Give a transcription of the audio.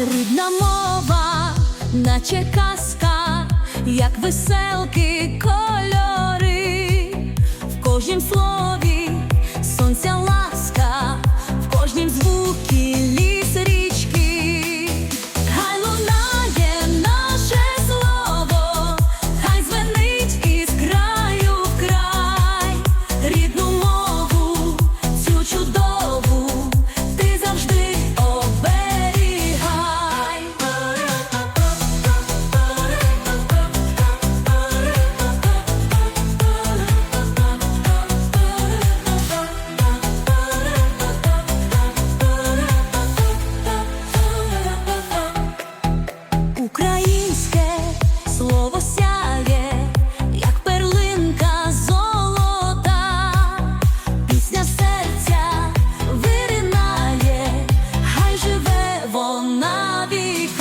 Рідна мова, наче казка, як веселки кольори в кожнім слові. Українське слово сяє, як перлинка золота, пісня серця виринає, хай живе вона вік.